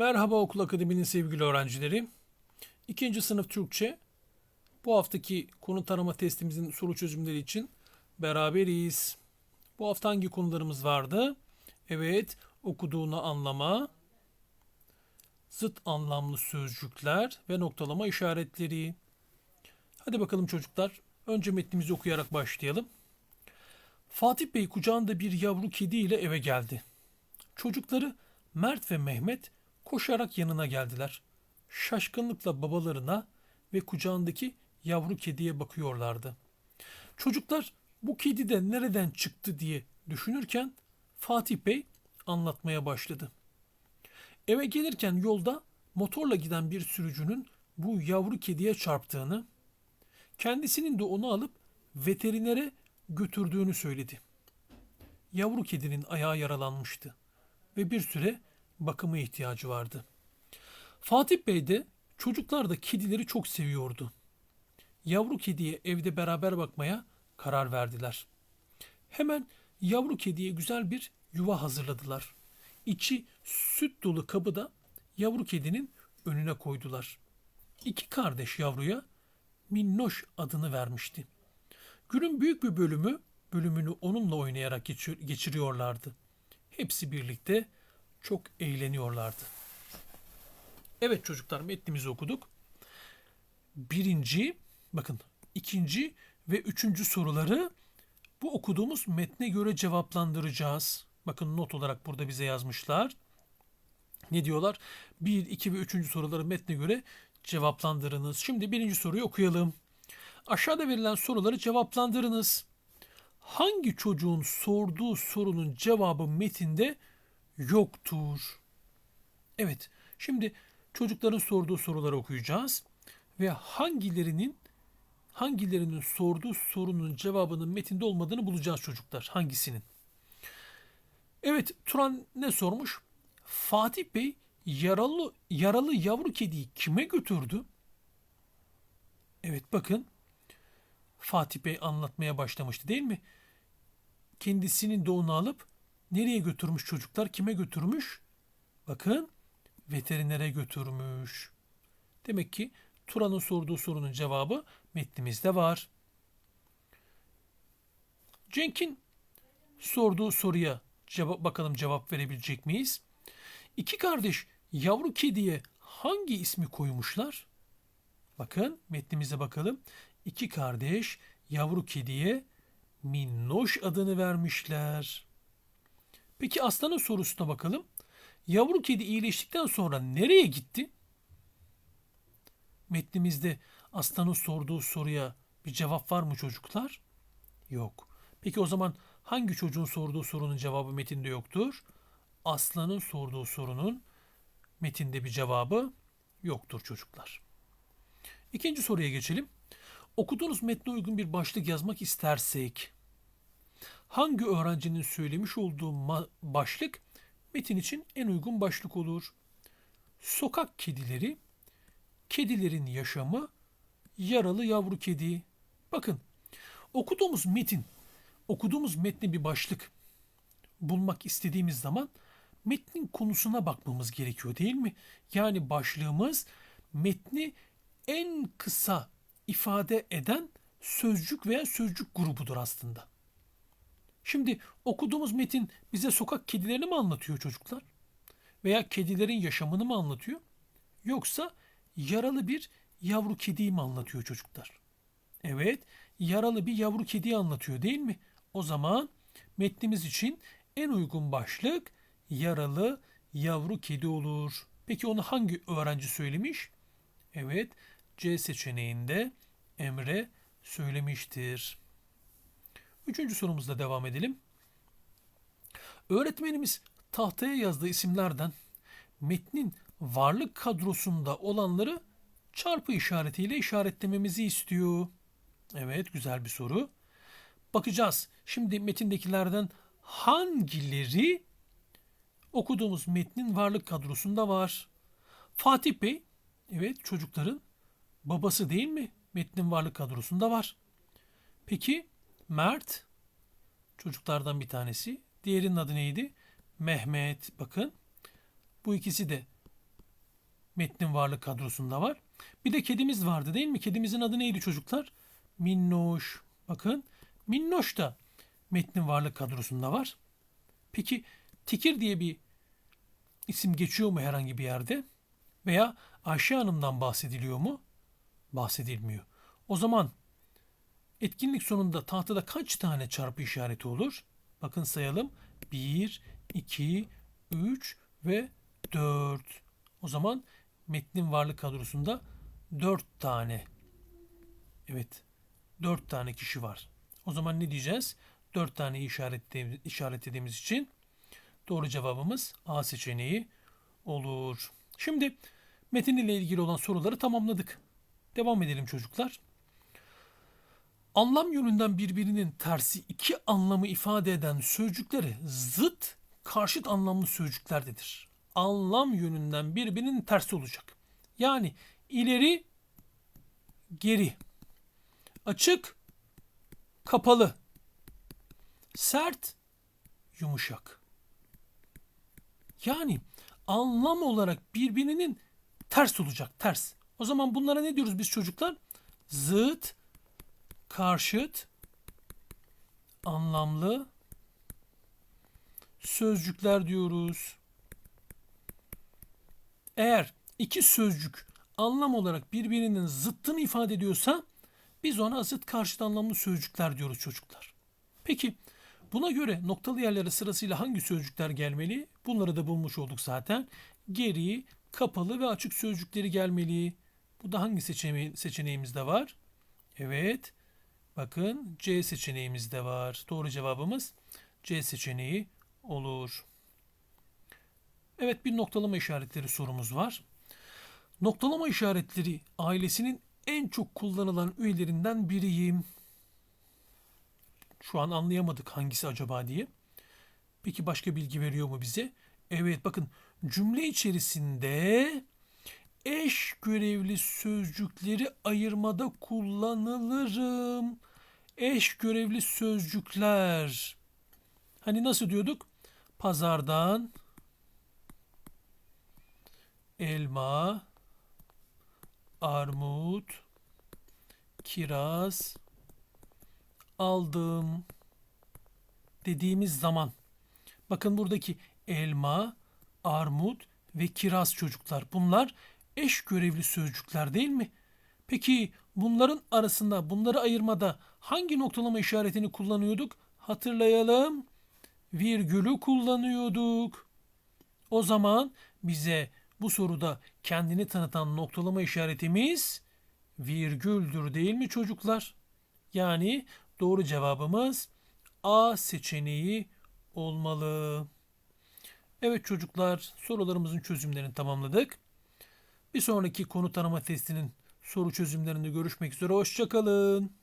Merhaba Okul Akademi'nin sevgili öğrencileri. İkinci sınıf Türkçe. Bu haftaki konu tarama testimizin soru çözümleri için beraberiz. Bu hafta hangi konularımız vardı? Evet, okuduğunu anlama, zıt anlamlı sözcükler ve noktalama işaretleri. Hadi bakalım çocuklar. Önce metnimizi okuyarak başlayalım. Fatih Bey kucağında bir yavru kedi ile eve geldi. Çocukları Mert ve Mehmet koşarak yanına geldiler. Şaşkınlıkla babalarına ve kucağındaki yavru kediye bakıyorlardı. Çocuklar bu kedi de nereden çıktı diye düşünürken Fatih Bey anlatmaya başladı. Eve gelirken yolda motorla giden bir sürücünün bu yavru kediye çarptığını, kendisinin de onu alıp veterinere götürdüğünü söyledi. Yavru kedinin ayağı yaralanmıştı ve bir süre bakıma ihtiyacı vardı. Fatih Bey de çocuklar da kedileri çok seviyordu. Yavru kediye evde beraber bakmaya karar verdiler. Hemen yavru kediye güzel bir yuva hazırladılar. İçi süt dolu kabı da yavru kedinin önüne koydular. İki kardeş yavruya Minnoş adını vermişti. Günün büyük bir bölümü bölümünü onunla oynayarak geçir- geçiriyorlardı. Hepsi birlikte çok eğleniyorlardı. Evet çocuklar metnimizi okuduk. Birinci, bakın ikinci ve üçüncü soruları bu okuduğumuz metne göre cevaplandıracağız. Bakın not olarak burada bize yazmışlar. Ne diyorlar? Bir, iki ve üçüncü soruları metne göre cevaplandırınız. Şimdi birinci soruyu okuyalım. Aşağıda verilen soruları cevaplandırınız. Hangi çocuğun sorduğu sorunun cevabı metinde yoktur? Evet, şimdi çocukların sorduğu soruları okuyacağız ve hangilerinin hangilerinin sorduğu sorunun cevabının metinde olmadığını bulacağız çocuklar. Hangisinin? Evet, Turan ne sormuş? Fatih Bey yaralı yaralı yavru kediyi kime götürdü? Evet bakın Fatih Bey anlatmaya başlamıştı değil mi? Kendisinin de onu alıp nereye götürmüş çocuklar? Kime götürmüş? Bakın veterinere götürmüş. Demek ki Turan'ın sorduğu sorunun cevabı metnimizde var. Cenk'in sorduğu soruya cevap bakalım cevap verebilecek miyiz? İki kardeş yavru kediye hangi ismi koymuşlar? Bakın metnimize bakalım. İki kardeş yavru kediye Minnoş adını vermişler. Peki aslanın sorusuna bakalım. Yavru kedi iyileştikten sonra nereye gitti? Metnimizde aslanın sorduğu soruya bir cevap var mı çocuklar? Yok. Peki o zaman hangi çocuğun sorduğu sorunun cevabı metinde yoktur? Aslanın sorduğu sorunun metinde bir cevabı yoktur çocuklar. İkinci soruya geçelim. Okuduğunuz metne uygun bir başlık yazmak istersek hangi öğrencinin söylemiş olduğu başlık metin için en uygun başlık olur? Sokak kedileri, kedilerin yaşamı, yaralı yavru kedi. Bakın okuduğumuz metin, okuduğumuz metne bir başlık bulmak istediğimiz zaman metnin konusuna bakmamız gerekiyor değil mi? Yani başlığımız metni en kısa ifade eden sözcük veya sözcük grubudur aslında. Şimdi okuduğumuz metin bize sokak kedilerini mi anlatıyor çocuklar? Veya kedilerin yaşamını mı anlatıyor? Yoksa yaralı bir yavru kediyi mi anlatıyor çocuklar? Evet, yaralı bir yavru kediyi anlatıyor değil mi? O zaman metnimiz için en uygun başlık yaralı yavru kedi olur. Peki onu hangi öğrenci söylemiş? Evet, C seçeneğinde Emre söylemiştir. Üçüncü sorumuzla devam edelim. Öğretmenimiz tahtaya yazdığı isimlerden metnin varlık kadrosunda olanları çarpı işaretiyle işaretlememizi istiyor. Evet, güzel bir soru. Bakacağız. Şimdi metindekilerden hangileri okuduğumuz metnin varlık kadrosunda var? Fatih Bey, evet çocukların babası değil mi? Metnin varlık kadrosunda var. Peki Mert çocuklardan bir tanesi. Diğerinin adı neydi? Mehmet. Bakın bu ikisi de metnin varlık kadrosunda var. Bir de kedimiz vardı değil mi? Kedimizin adı neydi çocuklar? Minnoş. Bakın Minnoş da metnin varlık kadrosunda var. Peki Tikir diye bir isim geçiyor mu herhangi bir yerde? Veya Ayşe Hanım'dan bahsediliyor mu? Bahsedilmiyor. O zaman etkinlik sonunda tahtada kaç tane çarpı işareti olur? Bakın sayalım. 1, 2, 3 ve 4. O zaman metnin varlık kadrosunda 4 tane. Evet. 4 tane kişi var. O zaman ne diyeceğiz? 4 tane işaretlediğimiz, işaretlediğimiz için doğru cevabımız A seçeneği olur. Şimdi metin ile ilgili olan soruları tamamladık. Devam edelim çocuklar. Anlam yönünden birbirinin tersi iki anlamı ifade eden sözcükleri zıt, karşıt anlamlı sözcüklerdedir. Anlam yönünden birbirinin tersi olacak. Yani ileri, geri, açık, kapalı, sert, yumuşak. Yani anlam olarak birbirinin ters olacak, ters. O zaman bunlara ne diyoruz biz çocuklar? Zıt, karşıt, anlamlı sözcükler diyoruz. Eğer iki sözcük anlam olarak birbirinin zıttını ifade ediyorsa biz ona zıt karşıt anlamlı sözcükler diyoruz çocuklar. Peki buna göre noktalı yerlere sırasıyla hangi sözcükler gelmeli? Bunları da bulmuş olduk zaten. Geri, kapalı ve açık sözcükleri gelmeli. Bu da hangi seçeneği, seçeneğimizde var? Evet. Bakın C seçeneğimiz de var. Doğru cevabımız C seçeneği olur. Evet bir noktalama işaretleri sorumuz var. Noktalama işaretleri ailesinin en çok kullanılan üyelerinden biriyim. Şu an anlayamadık hangisi acaba diye. Peki başka bilgi veriyor mu bize? Evet bakın cümle içerisinde eş görevli sözcükleri ayırmada kullanılırım. Eş görevli sözcükler. Hani nasıl diyorduk? Pazardan elma, armut, kiraz aldım dediğimiz zaman bakın buradaki elma, armut ve kiraz çocuklar bunlar eş görevli sözcükler değil mi? Peki bunların arasında bunları ayırmada hangi noktalama işaretini kullanıyorduk? Hatırlayalım. Virgülü kullanıyorduk. O zaman bize bu soruda kendini tanıtan noktalama işaretimiz virgüldür değil mi çocuklar? Yani doğru cevabımız A seçeneği olmalı. Evet çocuklar sorularımızın çözümlerini tamamladık. Bir sonraki konu tanıma testinin soru çözümlerinde görüşmek üzere. Hoşçakalın.